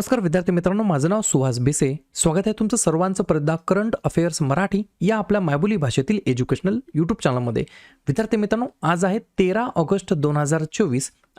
नमस्कार विद्यार्थी मित्रांनो. माझं नाव सुहास बेसे स्वागत आहे तुमचं सर्वांचं परदा करंट अफेअर्स मराठी या आपल्या मायबोली भाषेतील एज्युकेशनल यूट्यूब चॅनलमध्ये विद्यार्थी मित्रांनो आज आहे तेरा ऑगस्ट दोन हजार चोवीस.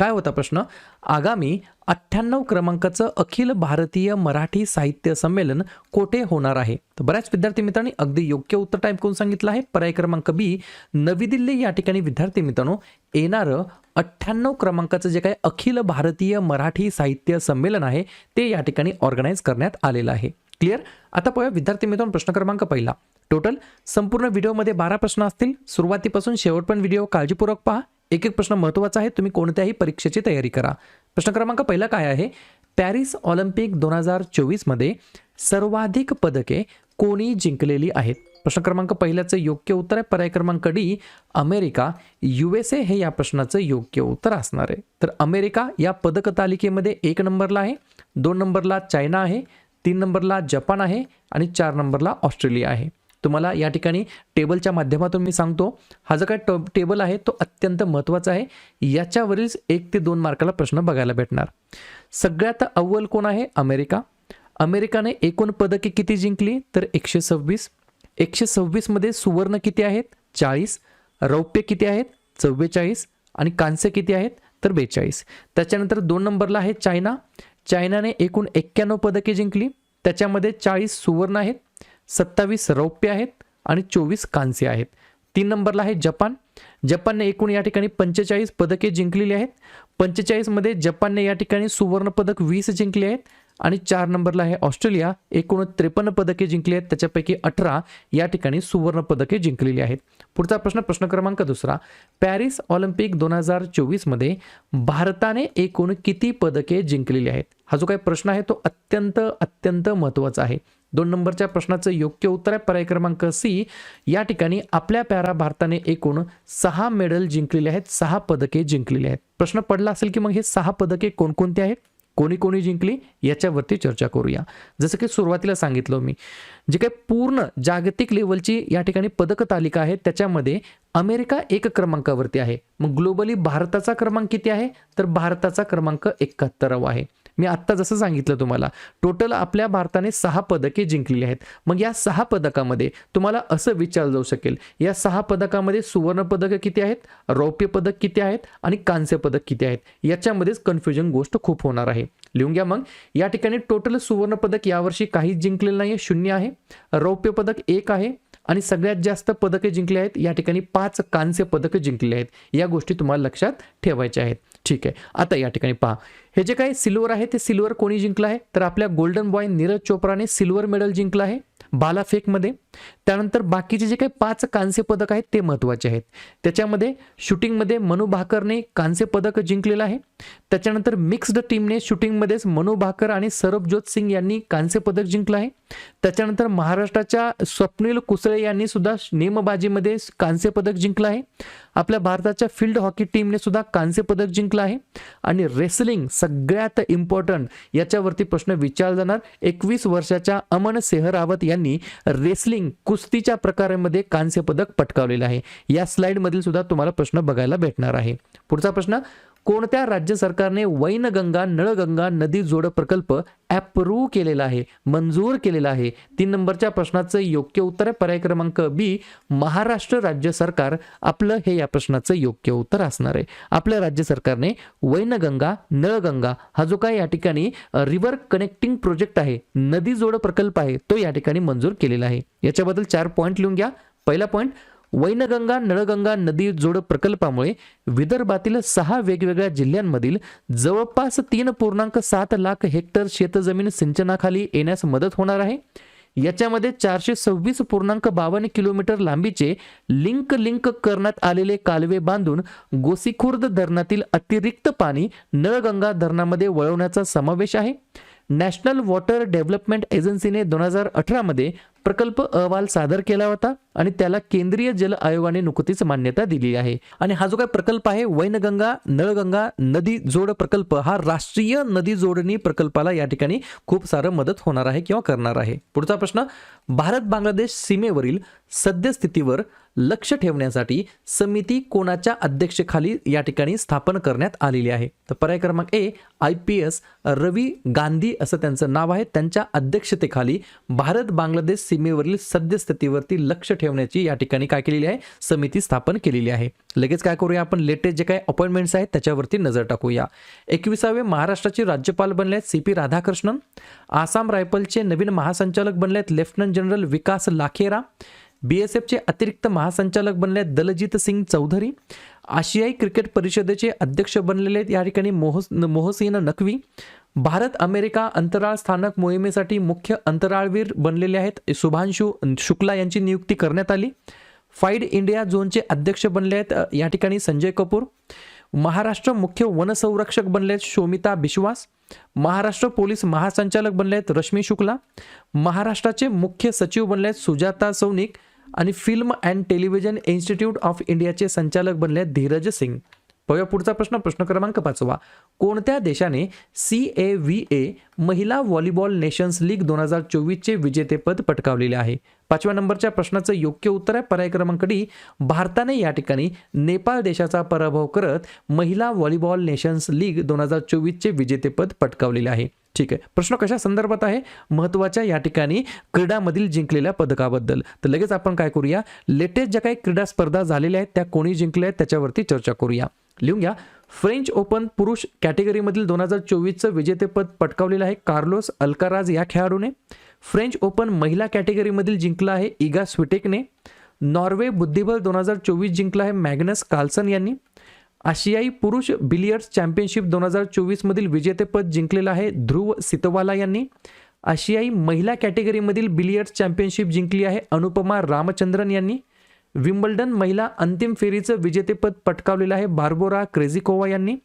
काय होता प्रश्न? आगामी अठ्ठ्याण्णव क्रमांकाचं अखिल भारतीय मराठी साहित्य संमेलन कोठे होणार आहे? तर बऱ्याच विद्यार्थी मित्रांनी अगदी योग्य उत्तर टाईप करून सांगितलं आहे. पर्याय क्रमांक बी नवी दिल्ली या ठिकाणी विद्यार्थी मित्रांनो येणारं अठ्ठ्याण्णव क्रमांकाचं जे काही अखिल भारतीय मराठी साहित्य संमेलन आहे ते या ठिकाणी ऑर्गनाईज करण्यात आलेलं आहे. क्लिअर आता पाहूया विद्यार्थी मित्रांनो प्रश्न क्रमांक पहिला. टोटल संपूर्ण व्हिडिओमध्ये बारा प्रश्न असतील. सुरुवातीपासून शेवट पण व्हिडिओ काळजीपूर्वक पहा. एक एक प्रश्न महत्त्वाचा आहे. तुम्ही कोणत्याही परीक्षेची तयारी करा. प्रश्न क्रमांक पहिला काय आहे? पॅरिस ऑलिम्पिक दोन हजार चोवीसमध्ये सर्वाधिक पदके कोणी जिंकलेली आहेत? प्रश्न क्रमांक पहिल्याचं योग्य उत्तर आहे. पर्याय क्रमांक D America. U S A हे या प्रश्नाचं योग्य उत्तर असणार आहे. तर अमेरिका या पदक तालिकेमध्ये एक नंबरला आहे दोन नंबरला चायना आहे तीन नंबरला जपान आहे आणि चार नंबरला ऑस्ट्रेलिया आहे. तुम्हाला या ठिकाणी टेबलच्या माध्यमातून मी सांगतो. हा जो काय ट टेबल आहे तो अत्यंत महत्त्वाचा आहे. याच्यावरील एक ते दोन मार्काला प्रश्न बघायला भेटणार. सगळ्यात अव्वल कोण आहे? अमेरिका. अमेरिकाने एकूण पदके किती जिंकली? तर एकशे सव्वीस. एकशे सव्वीसमध्ये सुवर्ण किती आहेत? चाळीस. रौप्य किती आहेत? चव्वेचाळीस. आणि कांस्य किती आहेत? तर बेचाळीस. त्याच्यानंतर दोन नंबरला आहे चायना. चायनाने एकूण एक्क्याण्णव पदके जिंकली. त्याच्यामध्ये चाळीस सुवर्ण आहेत. सत्तावीस रौप्य आहेत आणि चोवीस कांस्य आहेत. तीन नंबरला आहे जपान. जपानने एकूण या ठिकाणी पंचेचाळीस पदके जिंकलेली आहेत. पंचेचाळीसमध्ये जपानने या ठिकाणी सुवर्णपदक वीस जिंकले आहेत आणि चार नंबरला आहे ऑस्ट्रेलिया. एकूण त्रेपन्न पदके जिंकली आहेत. त्याच्यापैकी अठरा या ठिकाणी सुवर्ण पदके जिंकलेली आहेत. पुढचा प्रश्न प्रश्न क्रमांक दुसरा. पॅरिस ऑलिम्पिक दोन हजार चोवीसमध्ये भारताने एकूण किती पदके जिंकलेली आहेत? हा जो काही प्रश्न आहे तो अत्यंत अत्यंत महत्त्वाचा आहे. दोन नंबरच्या प्रश्नाचं योग्य उत्तर आहे. पर्याय क्रमांक सी या ठिकाणी आपल्या पॅरा भारताने एकूण सहा मेडल जिंकलेले आहेत सहा पदके जिंकलेली आहेत. प्रश्न पडला असेल की मग हे सहा पदके कोणकोणते आहेत? कोणी कोणी जिंकली? याच्यावरती चर्चा करूया. जसं की सुरुवातीला सांगितलं मी जे काही पूर्ण जागतिक लेवलची या ठिकाणी पदक तालिका आहे त्याच्यामध्ये अमेरिका एक क्रमांकावरती आहे. मग ग्लोबली भारताचा क्रमांक किती आहे? तर भारताचा क्रमांक एकाहत्तरावा आहे. मी आत्ता जसं सांगितलं तुम्हाला टोटल आपल्या भारताने सहा पदके जिंकलेली आहेत. मग या सहा पदकामध्ये तुम्हाला असं विचारलं जाऊ शकेल या सहा पदकामध्ये सुवर्ण पदकं किती आहेत रौप्य पदक किती आहेत आणि कांस्य पदक किती आहेत याच्यामध्येच कन्फ्युजन गोष्ट खूप होणार आहे. लिहून घ्या मग. या ठिकाणी टोटल सुवर्ण पदक यावर्षी काहीच जिंकलेलं नाही शून्य आहे. रौप्य पदक एक आहे आणि सगळ्यात जास्त पदके जिंकली आहेत या ठिकाणी पाच कांस्य पदकं जिंकली आहेत. या गोष्टी तुम्हाला लक्षात ठेवायच्या आहेत. ठीक आहे. आता या ठिकाणी पहा. हे जे काही सिल्वर आहे ते सिल्वर कोणी जिंकलं आहे? तर आपल्या गोल्डन बॉय नीरज चोप्राने सिल्वर मेडल जिंकलं आहे बालाफेकमध्ये. त्यानंतर बाकीचे जे काही पाच कांस्य पदक आहेत ते महत्त्वाचे आहेत. त्याच्यामध्ये शूटिंगमध्ये मनु भाकरने कांस्य पदक जिंकलेलं आहे. त्याच्यानंतर मिक्स्ड टीमने शूटिंगमध्येच मनु भाकर आणि सरबजोत सिंग यांनी कांस्य पदक जिंकलं आहे. त्याच्यानंतर महाराष्ट्राच्या स्वप्नील कुसळे यांनी सुद्धा नेमबाजीमध्ये कांस्य पदक जिंकलं आहे. आपल्या भारताच्या फील्ड हॉकी टीमने सुद्धा कांस्य पदक जिंकलं आहे. आणि रेसलिंग सगळ्यात इम्पॉर्टंट याच्यावरती प्रश्न विचारला जाणार एकवीस वर्षाच्या अमन सेहरावत यांनी रेसलिंग कुस कुस्तीच्या प्रकारामध्ये कांस्य पदक पटकावलेलं आहे. या स्लाइडमधील सुद्धा तुम्हाला प्रश्न बघायला भेटणार आहे. पुढचा प्रश्न कोणत्या राज्य सरकारने वैनगंगा नळगंगा नदी जोड प्रकल्प अप्रूव्ह केलेला आहे मंजूर केलेला आहे? तीन नंबरच्या प्रश्नाचं योग्य उत्तर आहे. पर्याय क्रमांक बी महाराष्ट्र राज्य सरकार आपलं हे या प्रश्नाचं योग्य उत्तर असणार आहे. आपल्या राज्य सरकारने वैनगंगा नळगंगा हा जो काय या ठिकाणी रिव्हर कनेक्टिंग प्रोजेक्ट आहे नदी जोड प्रकल्प आहे तो या ठिकाणी मंजूर केलेला आहे. याच्याबद्दल चार पॉईंट लिहून घ्या. पहिला पॉईंट वैनगंगा नळगंगा नदी जोड प्रकल्पामुळे विदर्भातील सहा वेगवेगळ्या जिल्ह्यांमधील जवळपास तीन पूर्णांक सात लाख हेक्टर शेतजमीन सिंचनाखाली येण्यास मदत होणार आहे. याच्यामध्ये चारशे सव्वीस पूर्णांक बावन्न किलोमीटर लांबीचे लिंक लिंक करण्यात आलेले कालवे बांधून गोसीखुर्द धरणातील अतिरिक्त पाणी नळगंगा धरणामध्ये वळवण्याचा समावेश आहे. नॅशनल वॉटर डेव्हलपमेंट एजन्सीने दोन हजार अठरामध्ये प्रकल्प अहवाल सादर केला होता आणि त्याला केंद्रीय जल आयोगाने नुकतीच मान्यता दिली आहे. आणि हा जो काही प्रकल्प आहे वैनगंगा नळगंगा नदी जोड प्रकल्प हा राष्ट्रीय नदी जोडणी प्रकल्पाला या ठिकाणी खूप सारं मदत होणार आहे किंवा करणार आहे. पुढचा प्रश्न भारत बांगलादेश सीमेवरील सद्यस्थितीवर लक्ष ठेवण्यासाठी समिती कोणाच्या अध्यक्षेखाली या ठिकाणी स्थापन करण्यात आलेली आहे? तर पर्याय क्रमांक A I P S Ravi Gandhi असं त्यांचं नाव आहे. त्यांच्या अध्यक्षतेखाली भारत बांगलादेश सीमेवरील सद्यस्थितीवरती लक्ष ठेवण्याची या ठिकाणी काय केलेली आहे? समिती स्थापन केलेली आहे. लगेच काय करूया आपण? लेटेस्ट जे काही अपॉइंटमेंट्स आहेत त्याच्यावरती नजर टाकूया. एकविसावे महाराष्ट्राचे राज्यपाल बनले आहेत सी पी राधाकृष्णन. आसाम रायफलचे नवीन महासंचालक बनले आहेत lieutenant general Vikas Lakhera. B S एफचे अतिरिक्त महासंचालक बनले आहेत दलजीत सिंग चौधरी. आशियाई क्रिकेट परिषदेचे अध्यक्ष बनलेले आहेत या ठिकाणी मोहस मोहसिन नकवी. भारत अमेरिका अंतराळ स्थानक मोहिमेसाठी मुख्य अंतराळवीर बनलेले आहेत. शुभांशु शुक्ला यांची नियुक्ती करण्यात आली. फाईड इंडिया झोनचे अध्यक्ष बनले आहेत या ठिकाणी संजय कपूर. महाराष्ट्र मुख्य वनसंरक्षक बनले आहेत शोमिता बिश्वास. महाराष्ट्र पोलीस महासंचालक बनले आहेत रश्मी शुक्ला. महाराष्ट्राचे मुख्य सचिव बनले आहेत सुजाता सौनिक. आणि film and television institute of इंडियाचे संचालक बनले धीरज सिंग. पाहूया पुढचा प्रश्न प्रश्न क्रमांक पाचवा. कोणत्या देशाने सी ए व्ही ए महिला व्हॉलीबॉल नेशन्स लीग दोन हजार चोवीसचे विजेतेपद पटकावलेले आहे. पाचव्या नंबरच्या प्रश्नाचं योग्य उत्तर आहे. पर्याय क्रमांक डी भारताने या ठिकाणी नेपाळ देशाचा पराभव करत महिला व्हॉलीबॉल नेशन्स लीग दोन हजार चोवीसचे विजेतेपद पटकावलेले आहे. ठीक आहे. प्रश्न कशा संदर्भात आहे? महत्त्वाच्या या ठिकाणी क्रीडामधील जिंकलेल्या पदकाबद्दल. तर लगेच आपण काय करूया? लेटेस्ट ज्या काही क्रीडा स्पर्धा झालेल्या आहेत त्या कोणी जिंकल्या आहेत त्याच्यावरती चर्चा करूया. लिहून घ्या. फ्रेंच ओपन पुरुष कॅटेगरीमधील दोन हजार चोवीसचं विजेतेपद पटकावलेलं आहे कार्लोस अल्काराज या खेळाडूने. फ्रेंच ओपन महिला कॅटेगरीमधील जिंकला आहे इगा स्विटेकने. नॉर्वे बुद्धिबळ दोन हजार चोवीस जिंकला आहे मॅग्नस कार्लसन यांनी. आशियाई पुरुष बिलियर्ड्स चॅम्पियनशिप दोन हजार चोवीसमधील विजेतेपद जिंकलेलं आहे ध्रुव सितवाला यांनी. आशियाई महिला कॅटेगरीमधील बिलियर्ड्स चॅम्पियनशिप जिंकली आहे अनुपमा रामचंद्रन यांनी. विम्बल्डन महिला अंतिम फेरीचं विजेतेपद पटकावलेलं आहे. बार्बोरा क्रेझिकोवा यांनी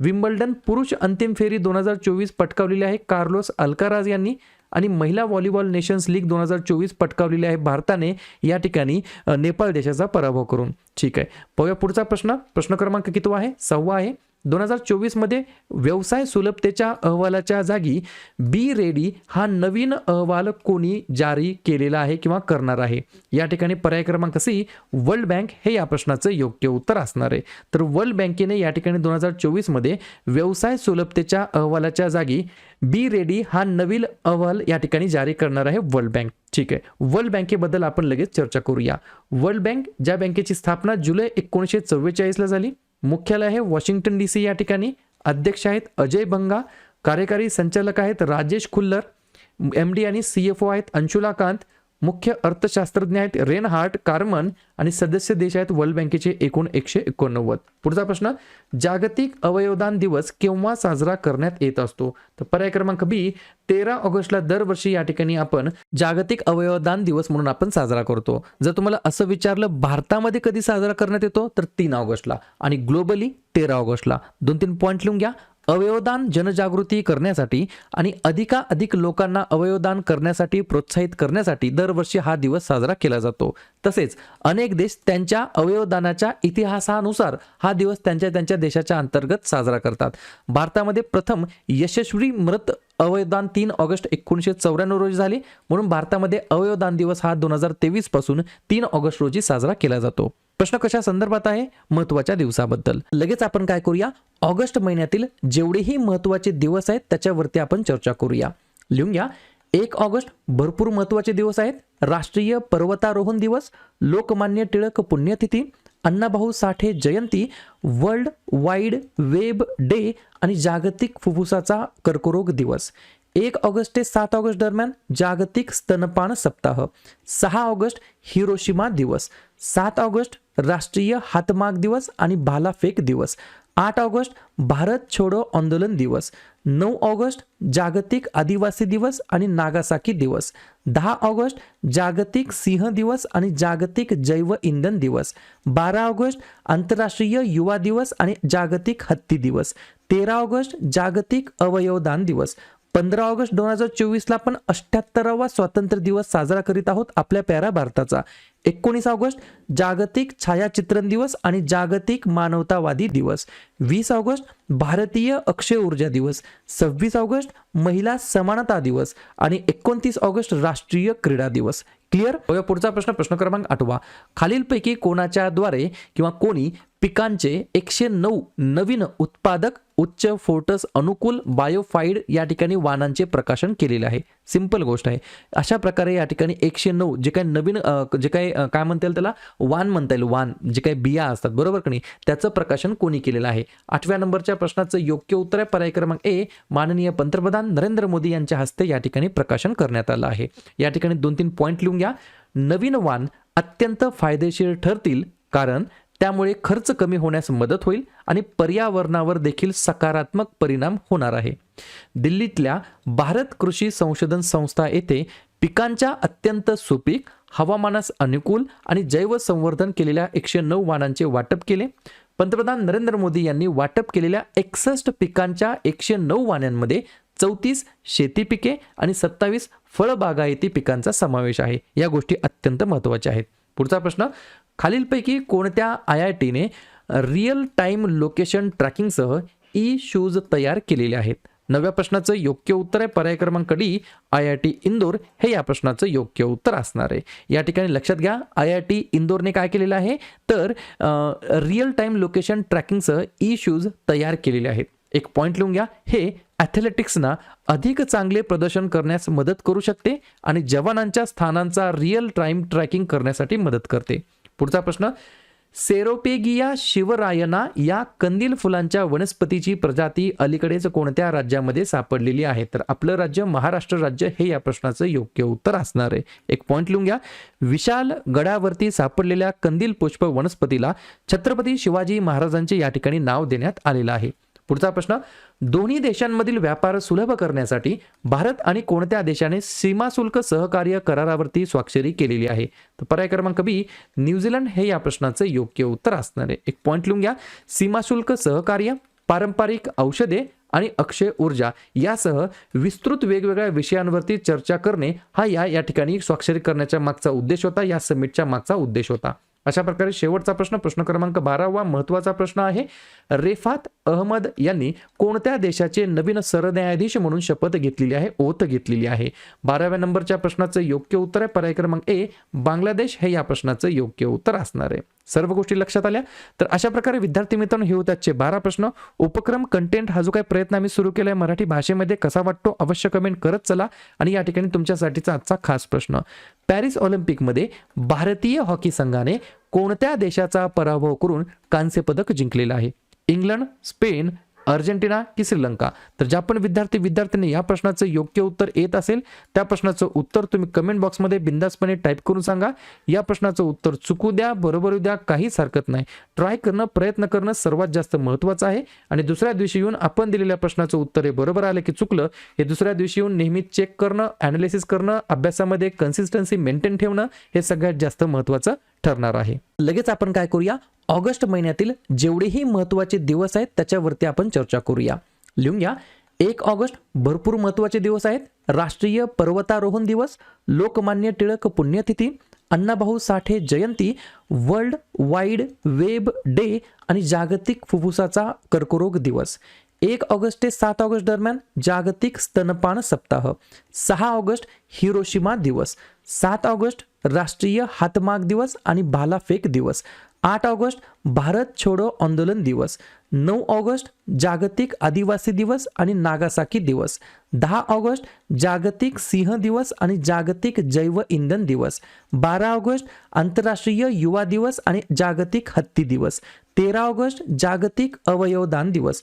विम्बल्डन पुरुष अंतिम फेरी दोन हजार चोवीस पटकावलेली आहे. कार्लोस अल्काराज यांनी आणि महिला व्हॉलीबॉल नेशन्स लीग दोन हजार चोवीस पटकावलेली आहे. भारताने या ठिकाणी नेपाळ देशाचा पराभव करून. ठीक आहे. पाहूया पुढचा प्रश्न. प्रश्न क्रमांक किती आहे? सहावा आहे. दोन हजार चोवीसमध्ये व्यवसाय सुलभतेच्या अहवालाच्या जागी बी रेडी हा नवीन अहवाल कोणी जारी केलेला आहे किंवा करणार आहे? या ठिकाणी पर्याय क्रमांक सी वर्ल्ड बँक हे या प्रश्नाचं योग्य उत्तर असणार आहे. तर वर्ल्ड बँकेने या ठिकाणी दोन हजार चोवीसमध्ये व्यवसाय सुलभतेच्या अहवालाच्या जागी बी रेडी हा नवीन अहवाल या ठिकाणी जारी करणार आहे वर्ल्ड बँक. ठीक आहे. वर्ल्ड बँकेबद्दल आपण लगेच चर्चा करूया. वर्ल्ड बँक ज्या बँकेची स्थापना जुलै एकोणीसशे चव्वेचाळीसला झाली मुख्यालय आहे वॉशिंग्टन डी सी या ठिकाणी अध्यक्ष आहेत. अजय बंगा कार्यकारी संचालक आहेत राजेश खुल्लर एम डी आणि सी एफ ओ आहेत अंशुला कांत मुख्य अर्थशास्त्रज्ञ आहेत रेनहार्ट कार्मन आणि सदस्य देश आहेत वर्ल्ड बँकेचे एकूण एकशे एकोणनव्वद. पुढचा प्रश्न जागतिक अवयवदान दिवस केव्हा साजरा करण्यात येत असतो? तर पर्याय क्रमांक बी तेरा ऑगस्टला दरवर्षी या ठिकाणी आपण जागतिक अवयवदान दिवस म्हणून आपण साजरा करतो. जर तुम्हाला असं विचारलं भारतामध्ये कधी साजरा करण्यात येतो? तर तीन ऑगस्टला आणि ग्लोबली तेरा ऑगस्टला. दोन तीन पॉईंट लिहून घ्या. अवयवदान जनजागृती करण्यासाठी आणि अधिकाधिक लोकांना अवयवदान करण्यासाठी प्रोत्साहित करण्यासाठी दरवर्षी हा दिवस साजरा केला जातो. तसेच अनेक देश त्यांच्या अवयवदानाच्या इतिहासानुसार हा दिवस त्यांच्या त्यांच्या देशाच्या अंतर्गत साजरा करतात. भारतामध्ये प्रथम यशस्वी मृत अवयवदान तीन ऑगस्ट एकोणीसशे चौऱ्याण्णव रोजी झाले. म्हणून भारतामध्ये अवयवदान दिवस हा दोन हजार तेवीसपासून तीन ऑगस्ट रोजी साजरा केला जातो. प्रश्न कशा संदर्भात आहे? महत्त्वाच्या दिवसाबद्दल. लगेच आपण काय करूया? ऑगस्ट महिन्यातील जेवढेही महत्त्वाचे दिवस आहेत त्याच्यावरती आपण चर्चा करूया. लिहून घ्या. एक ऑगस्ट भरपूर महत्त्वाचे दिवस आहेत. राष्ट्रीय पर्वतारोहण दिवस लोकमान्य टिळक पुण्यतिथी अण्णाभाऊ साठे जयंती वर्ल्ड वाईड वेब डे आणि जागतिक फुफ्फुसाचा कर्करोग दिवस. एक ऑगस्ट ते सात ऑगस्ट दरम्यान जागतिक स्तनपान सप्ताह. सहा ऑगस्ट हिरोशिमा दिवस. सात ऑगस्ट राष्ट्रीय हातमाग दिवस आणि भालाफेक दिवस. आठ ऑगस्ट भारत छोडो आंदोलन दिवस. नऊ ऑगस्ट जागतिक आदिवासी दिवस आणि नागासाकी दिवस. दहा ऑगस्ट जागतिक सिंह दिवस आणि जागतिक जैव इंधन दिवस. बारा ऑगस्ट आंतरराष्ट्रीय युवा दिवस आणि जागतिक हत्ती दिवस. तेरा ऑगस्ट जागतिक अवयवदान दिवस. पंधरा ऑगस्ट दोन हजार चोवीसला आपण अठ्ठ्याहत्तरावा स्वातंत्र्य दिवस साजरा करीत आहोत आपल्या प्यारा भारताचा. एकोणीस ऑगस्ट जागतिक छायाचित्रण दिवस आणि जागतिक मानवतावादी दिवस. वीस ऑगस्ट भारतीय अक्षय ऊर्जा दिवस. सव्वीस ऑगस्ट महिला समानता दिवस. आणि एकोणतीस ऑगस्ट राष्ट्रीय क्रीडा दिवस. क्लिअर पुढचा प्रश्न प्रश्न क्रमांक आठवा. खालीलपैकी कोणाच्या द्वारे किंवा कोणी पिकांचे एकशे नऊ नवीन उत्पादक उच्च फोटस अनुकूल बायोफाईड या ठिकाणी वाहनांचे प्रकाशन केलेले आहे? सिंपल गोष्ट आहे. अशा प्रकारे या ठिकाणी एकशे नऊ जे काही नवीन जे काही काय म्हणता येईल त्याला? वान म्हणता येईल वान. जे काही बिया असतात बरोबर का नाही? त्याचं प्रकाशन कोणी केलेलं आहे? आठव्या नंबरच्या प्रश्नाचं योग्य उत्तर आहे पर्याय क्रमांक ए. माननीय पंतप्रधान नरेंद्र मोदी यांच्या हस्ते या ठिकाणी प्रकाशन करण्यात आलं आहे. या ठिकाणी दोन तीन पॉईंट लिहून घ्या. नवीन वान अत्यंत फायदेशीर ठरतील कारण त्यामुळे खर्च कमी होण्यास मदत होईल आणि पर्यावरणावर देखील सकारात्मक परिणाम होणार आहे. दिल्लीतल्या भारत कृषी संशोधन संस्था येथे पिकांच्या अत्यंत सुपीक हवामानास अनुकूल आणि जैवसंवर्धन केलेल्या एकशे नऊ वाणांचे वाटप केले. पंतप्रधान नरेंद्र मोदी यांनी वाटप केलेल्या एकसष्ट पिकांच्या एकशे नऊ वाण्यांमध्ये चौतीस शेती पिके आणि सत्तावीस फळबागायती पिकांचा समावेश आहे. या गोष्टी अत्यंत महत्त्वाच्या आहेत. पुढचा प्रश्न खालीलपैकी कोणत्या आय आय टीने रिअल टाईम लोकेशन ट्रॅकिंगसह ई शूज तयार केलेले आहेत? नव्या प्रश्नाचं योग्य उत्तर आहे. पर्याय क्रमांक D I I T Indore. हे या प्रश्नाचं योग्य उत्तर असणार आहे. या ठिकाणी लक्षात घ्या आय आय टी इंदोरने काय केलेलं आहे? तर रिअल टाईम लोकेशन ट्रॅकिंगसह ई शूज तयार केलेले आहेत. एक पॉईंट लिहून घ्या. हे ॲथलेटिक्सना अधिक चांगले प्रदर्शन करण्यास मदत करू शकते आणि जवानांच्या स्थानांचा रिअल टाईम ट्रॅकिंग करण्यासाठी मदत करते. पुढचा प्रश्न सेरोपेगिया शिवरायना या कंदील फुलांच्या वनस्पतीची प्रजाती अलीकडेच कोणत्या राज्यामध्ये सापडलेली आहे? तर आपलं राज्य महाराष्ट्र राज्य हे या प्रश्नाचं योग्य उत्तर असणार आहे. एक पॉईंट लिहून घ्या. विशाल गडावरती सापडलेल्या कंदील पुष्प वनस्पतीला छत्रपती शिवाजी महाराजांचे या ठिकाणी नाव देण्यात आलेलं आहे. पुढचा प्रश्न दोन्ही देशांमधील व्यापार सुलभ करण्यासाठी भारत आणि कोणत्या देशाने सीमा शुल्क सहकार्य करारावरती स्वाक्षरी केलेली आहे? तर पर्याय क्रमांक बी न्यूझीलंड हे या प्रश्नाचं योग्य उत्तर असणार आहे. एक पॉईंट लिहून घ्या. सीमा शुल्क सहकार्य पारंपरिक औषधे आणि अक्षय ऊर्जा यासह विस्तृत वेगवेगळ्या विषयांवरती चर्चा करणे हा या या ठिकाणी स्वाक्षरी करण्याच्या मागचा उद्देश होता या समिटच्या मागचा उद्देश होता. अशा प्रकारे शेवटचा प्रश्न प्रश्न क्रमांक बारावा महत्त्वाचा प्रश्न आहे. रेफात अहमद यांनी कोणत्या देशाचे नवीन सरन्यायाधीश म्हणून शपथ घेतलेली आहे ओथ घेतलेली आहे? बाराव्या नंबरच्या प्रश्नाचं योग्य उत्तर आहे. पर्याय क्रमांक ए बांगलादेश हे या प्रश्नाचं योग्य उत्तर असणार आहे. सर्व गोष्टी लक्षात आल्या. तर अशा प्रकारे विद्यार्थी मित्रांनो हे होते आजचे बारा प्रश्न. उपक्रम कंटेंट हा जो काही प्रयत्न आम्ही सुरू केला आहे मराठी भाषेमध्ये कसा वाटतो अवश्य कमेंट करत चला. आणि या ठिकाणी तुमच्यासाठीचा आजचा खास प्रश्न. पॅरिस ऑलिम्पिकमध्ये भारतीय हॉकी संघाने कोणत्या देशाचा पराभव करून कांस्य पदक जिंकलेलं आहे? इंग्लंड स्पेन अर्जेंटिना की श्रीलंका? तर ज्या पण विद्यार्थी विद्यार्थ्यांनी या प्रश्नाचं योग्य उत्तर येत असेल त्या प्रश्नाचं उत्तर तुम्ही कमेंट बॉक्समध्ये बिंदासपणे टाईप करून सांगा. या प्रश्नाचं उत्तर चुकू द्या बरोबर द्या काहीच हरकत नाही. ट्राय करणं प्रयत्न करणं सर्वात जास्त महत्त्वाचं आहे. आणि दुसऱ्या दिवशी येऊन आपण दिलेल्या प्रश्नाचं उत्तर हे बरोबर आलं की चुकलं हे दुसऱ्या दिवशी येऊन नेहमी चेक करणं ॲनालिसिस करणं अभ्यासामध्ये कन्सिस्टन्सी मेंटेन ठेवणं हे सगळ्यात जास्त महत्त्वाचं ठरणार आहे. लगेच आपण काय करूया? ऑगस्ट महिन्यातील जेवढेही महत्त्वाचे दिवस आहेत त्याच्यावरती आपण चर्चा करूया. लिहून घ्या. एक ऑगस्ट भरपूर महत्त्वाचे दिवस आहेत. राष्ट्रीय पर्वतारोहण दिवस लोकमान्य टिळक पुण्यतिथी अण्णाभाऊ साठे जयंती वर्ल्ड वाईड वेब डे आणि जागतिक फुफ्फुसाचा कर्करोग दिवस. एक ऑगस्ट ते सात ऑगस्ट दरम्यान जागतिक स्तनपान सप्ताह. सहा ऑगस्ट हिरोशिमा दिवस. सात ऑगस्ट राष्ट्रीय हातमाग दिवस आणि भालाफेक दिवस. आठ ऑगस्ट भारत छोडो आंदोलन दिवस. नऊ ऑगस्ट जागतिक आदिवासी दिवस आणि नागासाकी दिवस. दहा ऑगस्ट जागतिक सिंह दिवस आणि जागतिक जैव इंधन दिवस. बारा ऑगस्ट आंतरराष्ट्रीय युवा दिवस आणि जागतिक हत्ती दिवस. तेरा ऑगस्ट जागतिक अवयवदान दिवस.